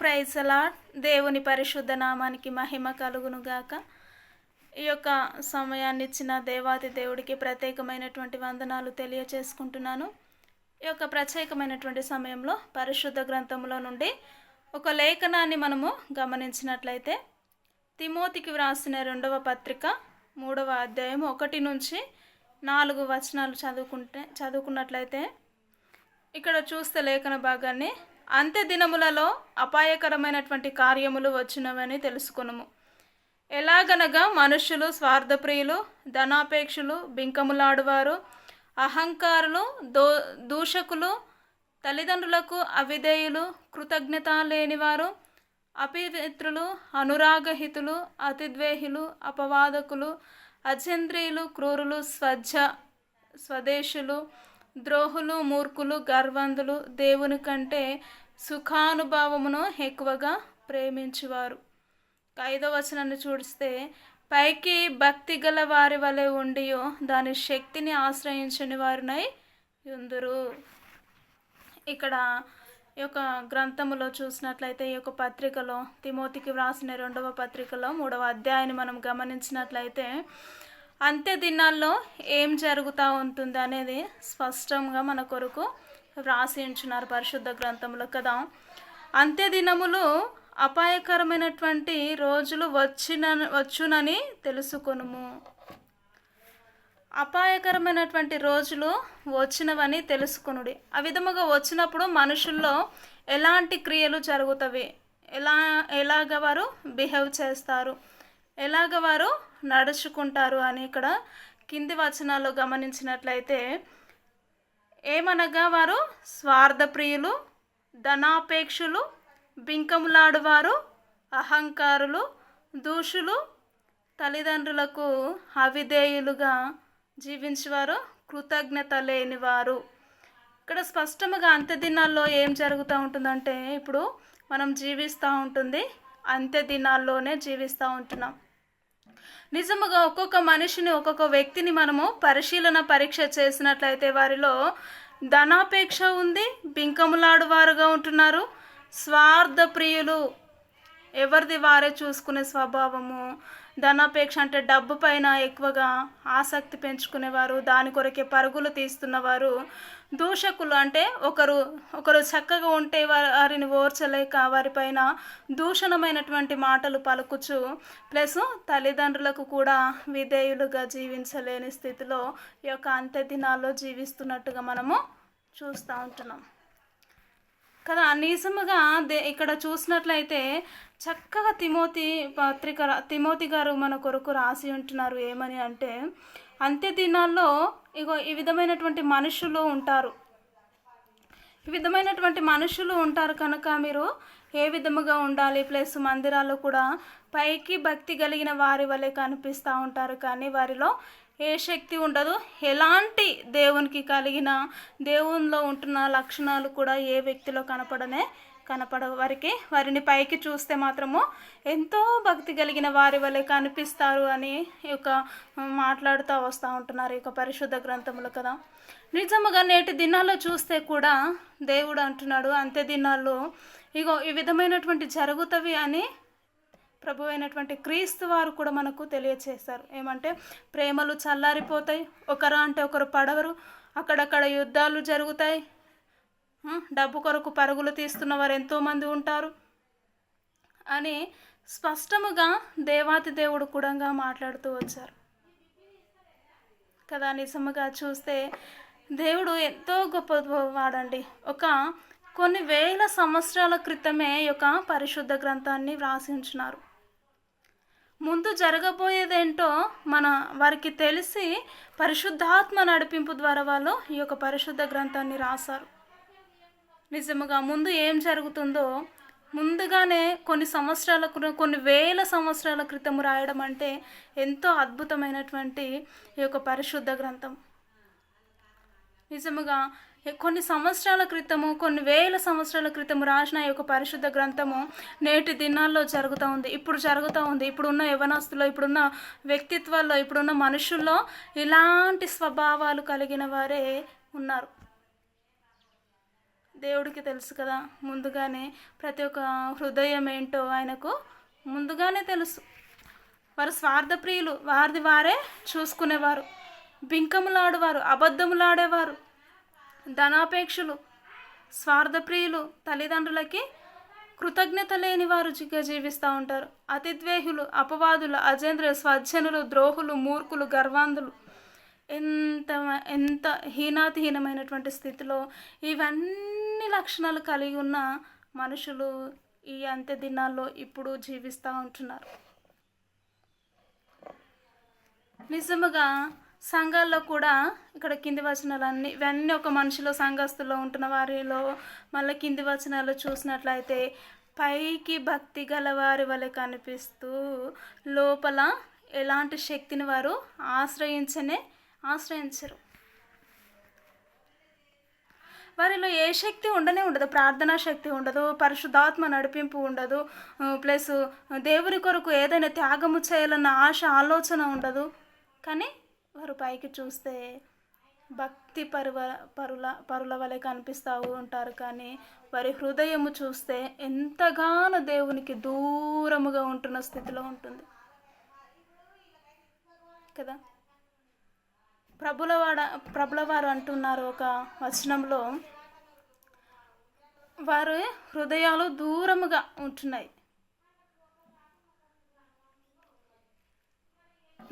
ప్రైజలా దేవుని పరిశుద్ధ నామానికి మహిమ కలుగును గాక ఈ యొక్క సమయాన్ని ఇచ్చిన దేవాది దేవుడికి ప్రత్యేకమైనటువంటి వందనాలు తెలియచేసుకుంటున్నాను. ఈ యొక్క ప్రత్యేకమైనటువంటి సమయంలో పరిశుద్ధ గ్రంథంలో నుండి ఒక లేఖనాన్ని మనము గమనించినట్లయితే తిమోతికి వ్రాసిన రెండవ పత్రిక మూడవ అధ్యాయం ఒకటి నుంచి నాలుగు వచనాలు చదువుకుంటే చదువుకున్నట్లయితే ఇక్కడ చూస్తే లేఖన భాగాన్ని అంత్య దినములలో అపాయకరమైనటువంటి కార్యములు వచ్చినవని తెలుసుకునము. ఎలాగనగా మనుషులు స్వార్థప్రియులు ధనాపేక్షులు బింకములాడువారు అహంకారులు దో దూషకులు తల్లిదండ్రులకు అవిధేయులు కృతజ్ఞత లేనివారు అపవిత్రులు అనురాగహితులు అతిద్వేహులు అపవాదకులు అచంద్రియులు క్రూరులు స్వచ్ఛ స్వదేశులు ద్రోహులు మూర్ఖులు గర్వంధులు దేవుని కంటే సుఖానుభావమును ఎక్కువగా ప్రేమించువారు. ఐదో వచనాన్ని చూస్తే పైకి భక్తి గల వారి వలె ఉండియో దాని శక్తిని ఆశ్రయించని వారినై ఎందురు ఇక్కడ ఈ యొక్క గ్రంథములో చూసినట్లయితే ఈ యొక్క పత్రికలో తిమోతికి వ్రాసిన రెండవ పత్రికలో మూడవ అధ్యాయాన్ని మనం గమనించినట్లయితే అంత్య దినాల్లో ఏం జరుగుతూ ఉంటుంది అనేది స్పష్టంగా మన కొరకు వ్రాసి ఉంచున్నారు పరిశుద్ధ గ్రంథంలో కదా. అంత్య దినములు అపాయకరమైనటువంటి రోజులు వచ్చిన వచ్చునని తెలుసుకొనుము. అపాయకరమైనటువంటి రోజులు వచ్చినవని తెలుసుకొనుడి. ఆ విధముగా వచ్చినప్పుడు మనుషుల్లో ఎలాంటి క్రియలు జరుగుతవి? ఎలా ఎలాగ వారు బిహేవ్ చేస్తారు? ఎలాగ వారు నడుచుకుంటారు అని ఇక్కడ కింది వచనాలు గమనించినట్లయితే ఏమనగా వారు స్వార్థప్రియులు ధనాపేక్షులు బింకములాడువారు అహంకారులు దూషులు తల్లిదండ్రులకు అవిధేయులుగా జీవించేవారు కృతజ్ఞత లేనివారు. ఇక్కడ స్పష్టంగా అంత్య దినాల్లో ఏం జరుగుతూ ఉంటుందంటే ఇప్పుడు మనం జీవిస్తూ ఉంటుంది అంత్య దినాల్లోనే జీవిస్తూ ఉంటున్నాం. నిజముగా ఒక్కొక్క మనిషిని ఒక్కొక్క వ్యక్తిని మనము పరిశీలన పరీక్ష చేసినట్లయితే వారిలో ధనాపేక్ష ఉంది బింకములాడువారుగా ఉంటున్నారు. స్వార్థ ప్రియులు ఎవరిది వారే చూసుకునే స్వభావము? ధనాపేక్ష అంటే డబ్బు పైన ఎక్కువగా ఆసక్తి పెంచుకునేవారు దాని కొరకే పరుగులు తీస్తున్నవారు. దూషకులు అంటే ఒకరు ఒకరు చక్కగా ఉంటే వారిని ఓర్చలేక వారిపైన దూషణమైనటువంటి మాటలు పలుకుచు ప్లస్ తల్లిదండ్రులకు కూడా విధేయులుగా జీవించలేని స్థితిలో ఈ యొక్క అంత్య దినాల్లో జీవిస్తున్నట్టుగా మనము చూస్తూ ఉంటున్నాం. కదా నిజముగా దే ఇక్కడ చూసినట్లయితే చక్కగా తిమోతి పత్రిక తిమోతి గారు మన కొరకు రాసి ఉంటున్నారు ఏమని అంటే అంత్య దినాల్లో ఇగో ఈ విధమైనటువంటి మనుషులు ఉంటారు. ఈ విధమైనటువంటి మనుషులు ఉంటారు కనుక మీరు ఏ విధముగా ఉండాలి? ప్లస్ మందిరాల్లో కూడా పైకి భక్తి కలిగిన వారి వలె కనిపిస్తూ ఉంటారు. కానీ వారిలో ఏ శక్తి ఉండదు. ఎలాంటి దేవునికి కలిగిన దేవునిలో ఉంటున్న లక్షణాలు కూడా ఏ వ్యక్తిలో కనపడనే కనపడ వారికి వారిని పైకి చూస్తే మాత్రము ఎంతో భక్తి కలిగిన వారి వలె కనిపిస్తారు అని ఒక యొక్క మాట్లాడుతూ వస్తూ ఉంటున్నారు ఈ యొక్క పరిశుద్ధ గ్రంథములు కదా. నిజముగా నేటి దినాల్లో చూస్తే కూడా దేవుడు అంటున్నాడు అంతే దినాల్లో ఇగో ఈ విధమైనటువంటి జరుగుతవి అని ప్రభు అయినటువంటి క్రీస్తు వారు కూడా మనకు తెలియచేశారు. ఏమంటే ప్రేమలు చల్లారిపోతాయి ఒకరు అంటే ఒకరు పడవరు అక్కడక్కడ యుద్ధాలు జరుగుతాయి డబ్బు కొరకు పరుగులు తీస్తున్న వారు ఎంతోమంది ఉంటారు. అని స్పష్టముగా దేవాతి దేవుడు కూడా మాట్లాడుతూ వచ్చారు. కదా నిజముగా చూస్తే దేవుడు ఎంతో గొప్ప వాడండి ఒక కొన్ని వేల సంవత్సరాల క్రితమే యొక్క పరిశుద్ధ గ్రంథాన్ని వ్రాసి ముందు జరగబోయేదేంటో మన వారికి తెలిసి పరిశుద్ధాత్మ నడిపింపు ద్వారా వాళ్ళు ఈ యొక్క పరిశుద్ధ గ్రంథాన్ని రాశారు. నిజముగా ముందు ఏం జరుగుతుందో ముందుగానే కొన్ని సంవత్సరాల కొన్ని వేల సంవత్సరాల క్రితం రాయడం అంటే ఎంతో అద్భుతమైనటువంటి ఈ యొక్క పరిశుద్ధ గ్రంథం. నిజముగా కొన్ని సంవత్సరాల క్రితము కొన్ని వేల సంవత్సరాల క్రితం రాసిన ఈ యొక్క పరిశుద్ధ గ్రంథము నేటి దినాల్లో జరుగుతూ ఉంది. ఇప్పుడు జరుగుతూ ఉంది. ఇప్పుడున్న యవనస్తులో ఇప్పుడున్న వ్యక్తిత్వాల్లో ఇప్పుడున్న మనుషుల్లో ఇలాంటి స్వభావాలు కలిగిన వారే ఉన్నారు. దేవుడికి తెలుసు కదా. ముందుగానే ప్రతి ఒక్క హృదయం ఏంటో ఆయనకు ముందుగానే తెలుసు. వారు స్వార్థప్రియులు వారిది వారే చూసుకునేవారు. బింకములాడేవారు. అబద్ధములాడేవారు. ధనాపేక్షలు. స్వార్థప్రియులు తల్లిదండ్రులకి కృతజ్ఞత లేని వారు జిగ్గా జీవిస్తూ ఉంటారు. అతిద్వేహులు అపవాదులు అజేంద్రులు స్వజ్జనులు ద్రోహులు మూర్ఖులు గర్వాంధులు. ఎంత ఎంత హీనాతిహీనమైనటువంటి స్థితిలో ఇవన్నీ లక్షణాలు కలిగి ఉన్న మనుషులు ఈ అంత్య దినాల్లో ఇప్పుడు జీవిస్తూ ఉంటున్నారు. నిజముగా సంఘాల్లో కూడా ఇక్కడ కింది వచనాలన్నీ ఇవన్నీ ఒక మనిషిలో సంఘస్థుల్లో ఉంటున్న వారిలో మళ్ళీ కింది వచనాలు చూసినట్లయితే పైకి భక్తి గల వారి వలె కనిపిస్తూ లోపల ఎలాంటి శక్తిని వారు ఆశ్రయించనే ఆశ్రయించరు. వారిలో ఏ శక్తి ఉండనే ఉండదు ప్రార్థనా శక్తి ఉండదు పరిశుద్ధాత్మ నడిపింపు ఉండదు ప్లస్ దేవుని కొరకు ఏదైనా త్యాగము చేయాలన్న ఆశ ఆలోచన ఉండదు. కానీ వారు పైకి చూస్తే భక్తి పరువ పరుల పరుల వలె కనిపిస్తూ ఉంటారు కానీ వారి హృదయము చూస్తే ఎంతగానో దేవునికి దూరముగా ఉంటున్న స్థితిలో ఉంటుంది. కదా? ప్రభులవాడ ప్రభులవారు అంటున్నారు ఒక వచనంలో. వారి హృదయాలు దూరముగా ఉంటున్నాయి.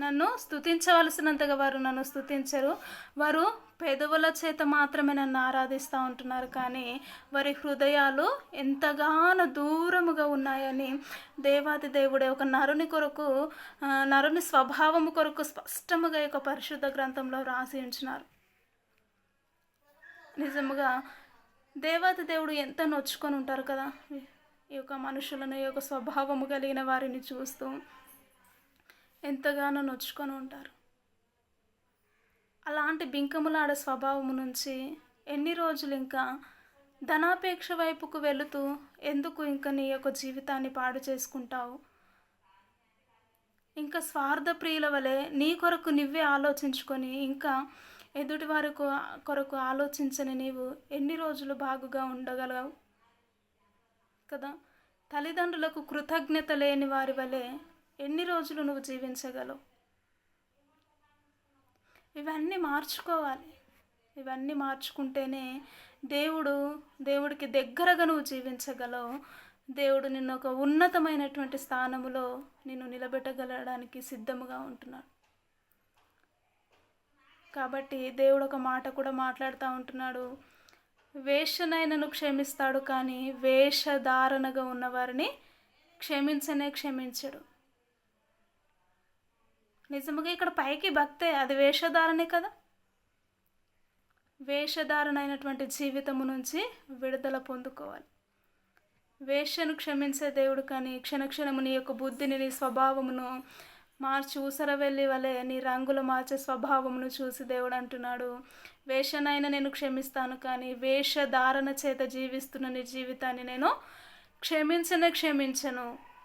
నన్ను స్థుతించవలసినంతగా వారు నన్ను స్థుతించరు వారు పెదవుల చేత మాత్రమే నన్ను ఆరాధిస్తూ ఉంటున్నారు. కానీ వారి హృదయాలు ఎంతగానో దూరముగా ఉన్నాయని దేవాది దేవుడే ఒక నరుని కొరకు నరుని స్వభావము కొరకు స్పష్టముగా యొక్క పరిశుద్ధ గ్రంథంలో రాసి ఉంచినారు. నిజముగా దేవాది దేవుడు ఎంత నొచ్చుకొని ఉంటారు కదా? ఈ యొక్క మనుషులను ఈ యొక్క స్వభావము కలిగిన వారిని చూస్తూ ఎంతగానో నొచ్చుకొని ఉంటారు. అలాంటి బింకములాడ స్వభావం నుంచి ఎన్ని రోజులు ఇంకా ధనాపేక్ష వైపుకు వెళుతూ ఎందుకు ఇంకా నీ యొక్క జీవితాన్ని పాడు చేసుకుంటావు? ఇంకా స్వార్థ ప్రియుల వలె నీ కొరకు నువ్వే ఆలోచించుకొని ఇంకా ఎదుటి వారి కొరకు ఆలోచించని నీవు ఎన్ని రోజులు బాగుగా ఉండగలవు? కదా? తల్లిదండ్రులకు కృతజ్ఞత లేని వారి వలె ఎన్ని రోజులు నువ్వు జీవించగలవు? ఇవన్నీ మార్చుకోవాలి. ఇవన్నీ మార్చుకుంటేనే దేవుడు దేవుడికి దగ్గరగా నువ్వు జీవించగలవు. దేవుడు నిన్ను ఒక ఉన్నతమైనటువంటి స్థానములో నిన్ను నిలబెట్టగలడానికి సిద్ధముగా ఉంటున్నాడు. కాబట్టి దేవుడు ఒక మాట కూడా మాట్లాడుతూ ఉంటున్నాడు. వేషనైనను క్షమిస్తాడు కానీ వేషధారణగా ఉన్నవారిని క్షమించనే క్షమించడు. నిజముగా ఇక్కడ పైకి భక్తే అది వేషధారణే కదా? వేషధారణ అయినటువంటి జీవితము నుంచి విడుదల పొందుకోవాలి. వేషను క్షమించే దేవుడు కానీ క్షణక్షణము నీ యొక్క బుద్ధిని నీ స్వభావమును మార్చి ఊసర వెళ్ళి వలె నీ రంగులు మార్చే స్వభావమును చూసి దేవుడు అంటున్నాడు. వేషనైనా నేను క్షమిస్తాను కానీ వేషధారణ చేత జీవిస్తున్న నీ జీవితాన్ని నేను క్షమించనే క్షమించను.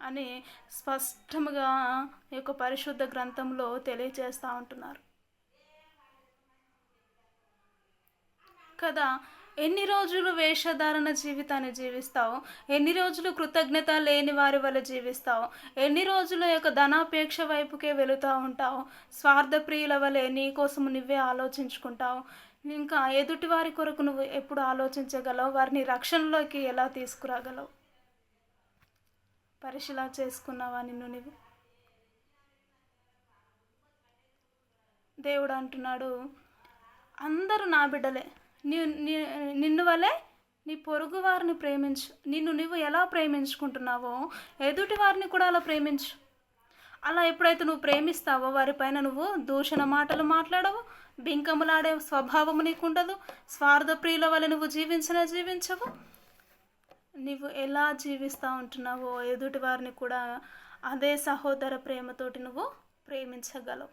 అని స్పష్టముగా ఈ యొక్క పరిశుద్ధ గ్రంథంలో తెలియజేస్తూ ఉంటున్నారు. కదా ఎన్ని రోజులు వేషధారణ జీవితాన్ని జీవిస్తావు? ఎన్ని రోజులు కృతజ్ఞత లేని వారి వల్ల జీవిస్తావు? ఎన్ని రోజులు యొక్క ధనాపేక్ష వైపుకే వెళుతూ ఉంటావు? స్వార్థప్రియుల వలె నీ కోసం నువ్వే ఆలోచించుకుంటావు? ఇంకా ఎదుటి వారి కొరకు నువ్వు ఎప్పుడు ఆలోచించగలవు? వారిని రక్షణలోకి ఎలా తీసుకురాగలవు? పరిశీలన చేసుకున్నావా నిన్ను నువ్వు దేవుడు అంటున్నాడు అందరూ నా బిడ్డలే. నీ నిన్ను వలె నీ పొరుగు వారిని ప్రేమించు నిన్ను నువ్వు ఎలా ప్రేమించుకుంటున్నావో ఎదుటి వారిని కూడా అలా ప్రేమించు. అలా ఎప్పుడైతే నువ్వు ప్రేమిస్తావో వారిపైన నువ్వు దూషణ మాటలు మాట్లాడవు బింకములాడే స్వభావము నీకుండదు స్వార్థ ప్రియుల వల్ల నువ్వు జీవించినా జీవించవు. నువ్వు ఎలా జీవిస్తూ ఉంటున్నావో ఎదుటి వారిని కూడా అదే సహోదర ప్రేమతోటి నువ్వు ప్రేమించగలవు.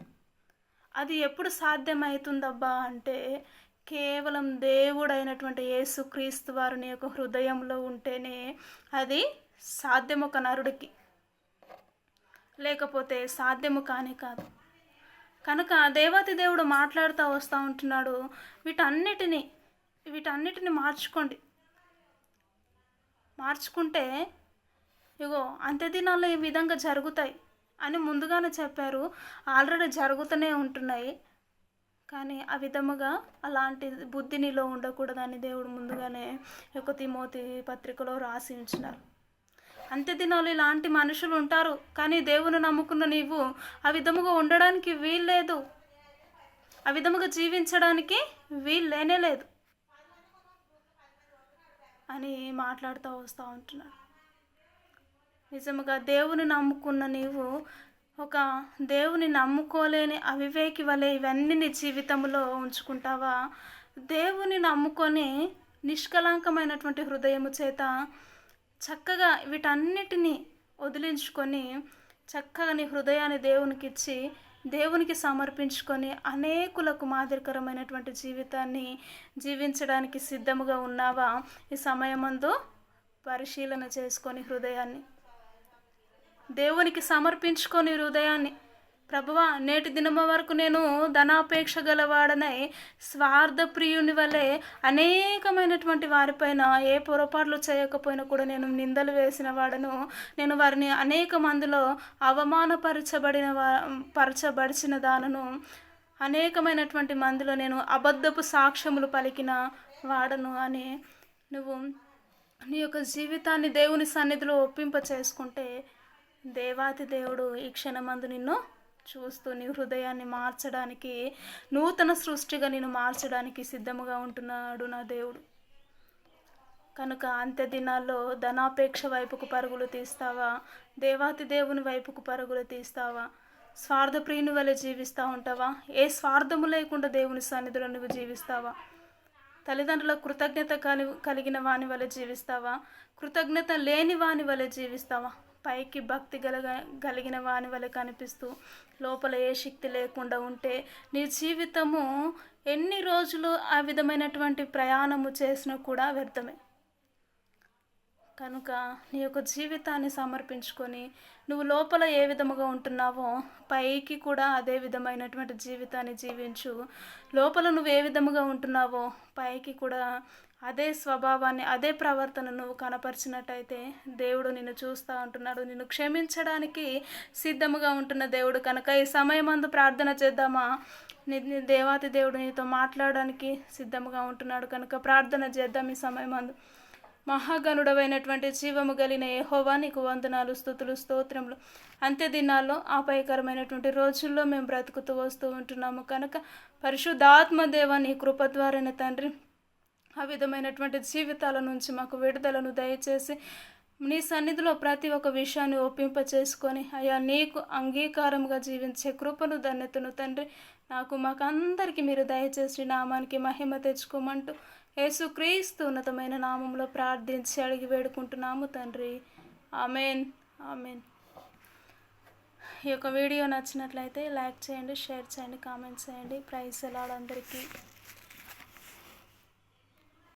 అది ఎప్పుడు సాధ్యమవుతుందబ్బా అంటే కేవలం దేవుడైనటువంటి యేసుక్రీస్తు వారిని యొక్క హృదయంలో ఉంటేనే అది సాధ్యము ఒక నరుడికి. లేకపోతే సాధ్యము కానీ కాదు. కనుక దేవాతి దేవుడు మాట్లాడుతూ వస్తూ ఉంటున్నాడు. వీటన్నిటిని వీటన్నిటిని మార్చుకోండి. మార్చుకుంటే ఇగో అంత్య దినాల్లో ఈ విధంగా జరుగుతాయి అని ముందుగానే చెప్పారు. ఆల్రెడీ జరుగుతూనే ఉంటున్నాయి. కానీ ఆ విధముగా అలాంటి బుద్ధి నీలో ఉండకూడదని దేవుడు ముందుగానే యొక్క తిమోతి పత్రికలో రాసి ఉంచినారు. అంత్య దినాలు ఇలాంటి మనుషులు ఉంటారు కానీ దేవుని నమ్ముకున్న నీవు ఆ విధముగా ఉండడానికి వీల్లేదు. ఆ విధముగా జీవించడానికి వీలు లేనే లేదు. అని మాట్లాడుతూ వస్తూ ఉంటున్నాడు. నిజముగా దేవుని నమ్ముకున్న నీవు ఒక దేవుని నమ్ముకోలేని అవివేకి వలె ఇవన్నీ నీ జీవితంలో ఉంచుకుంటావా? దేవుని నమ్ముకొని నిష్కలంకమైనటువంటి హృదయము చేత చక్కగా వీటన్నిటినీ వదిలించుకొని చక్కగా నీ హృదయాన్ని దేవునికి ఇచ్చి దేవునికి సమర్పించుకొని అనేకులకు మాదిరికరమైనటువంటి జీవితాన్ని జీవించడానికి సిద్ధముగా ఉన్నావా? ఈ సమయమందు పరిశీలన చేసుకొని హృదయాన్ని దేవునికి సమర్పించుకొని హృదయాన్ని ప్రభువా నేటి దినము వరకు నేను ధనాపేక్ష గలవాడనై స్వార్థ ప్రియుని వలె అనేకమైనటువంటి వారిపైన ఏ పొరపాట్లు చేయకపోయినా కూడా నేను నిందలు వేసిన వాడను. నేను వారిని అనేక మందిలో అవమానపరచబడిన వా పరచబడిచిన దానను. అనేకమైనటువంటి మందిలో నేను అబద్ధపు సాక్ష్యములు పలికిన వాడను అని నువ్వు నీ యొక్క జీవితాన్ని దేవుని సన్నిధిలో ఒప్పింప చేసుకుంటే దేవాతి దేవుడు ఈ క్షణమందు నిన్ను చూస్తూ నీ హృదయాన్ని మార్చడానికి నూతన సృష్టిగా నేను మార్చడానికి సిద్ధముగా ఉంటున్నాడు నా దేవుడు. కనుక అంత్య దినాల్లో ధనాపేక్ష వైపుకు పరుగులు తీస్తావా? దేవాతి దేవుని వైపుకు పరుగులు తీస్తావా? స్వార్థ ప్రియుని వలె జీవిస్తూ ఉంటావా? ఏ స్వార్థము లేకుండా దేవుని సన్నిధిలో నువ్వు జీవిస్తావా? తల్లిదండ్రుల కృతజ్ఞత కలి కలిగిన వాని వలె జీవిస్తావా? కృతజ్ఞత లేని వాని వలె జీవిస్తావా? పైకి భక్తి గలగ కలిగిన వాని వలె కనిపిస్తూ లోపల ఏ శక్తి లేకుండా ఉంటే నీ జీవితము ఎన్ని రోజులు ఆ విధమైనటువంటి ప్రయాణము చేసినా కూడా వ్యర్థమే. కనుక నీ యొక్క జీవితాన్ని సమర్పించుకొని నువ్వు లోపల ఏ విధముగా ఉంటున్నావో పైకి కూడా అదే విధమైనటువంటి జీవితాన్ని జీవించు. లోపల నువ్వు ఏ విధముగా ఉంటున్నావో పైకి కూడా అదే స్వభావాన్ని అదే ప్రవర్తన నువ్వు కనపరిచినట్టయితే దేవుడు నిన్ను చూస్తూ ఉంటున్నాడు. నిన్ను క్షమించడానికి సిద్ధముగా ఉంటున్న దేవుడు కనుక ఈ సమయమందు ప్రార్థన చేద్దామా? నీ దేవాతి దేవుడు నీతో మాట్లాడడానికి సిద్ధముగా ఉంటున్నాడు కనుక ప్రార్థన చేద్దాం ఈ సమయమందు. మహాగణుడమైనటువంటి జీవము కలిగిన ఏహోవా నీకు వందనాలు స్థుతులు స్తోత్రములు. అంత్య దినాల్లో ఆపాయకరమైనటువంటి రోజుల్లో మేము బ్రతుకుతూ వస్తూ ఉంటున్నాము కనుక పరిశుద్ధాత్మ దేవ నీ కృప ద్వారానే తండ్రి. ఆ విధమైనటువంటి జీవితాల నుంచి మాకు విడుదలను దయచేసి నీ సన్నిధిలో ప్రతి ఒక్క విషయాన్ని ఒప్పింప చేసుకొని అయ్యా నీకు అంగీకారంగా జీవించే కృపను ధన్యతను తండ్రి నాకు మాకందరికీ మీరు దయచేసి నామానికి మహిమ తెచ్చుకోమంటూ యేసుక్రీస్తు ఉన్నతమైన నామంలో ప్రార్థించి అడిగి వేడుకుంటున్నాము తండ్రి. ఆమెన్. ఆమెన్. ఈ యొక్క వీడియో నచ్చినట్లయితే లైక్ చేయండి షేర్ చేయండి కామెంట్ చేయండి. ప్రైజ్ ఎలా అందరికీ.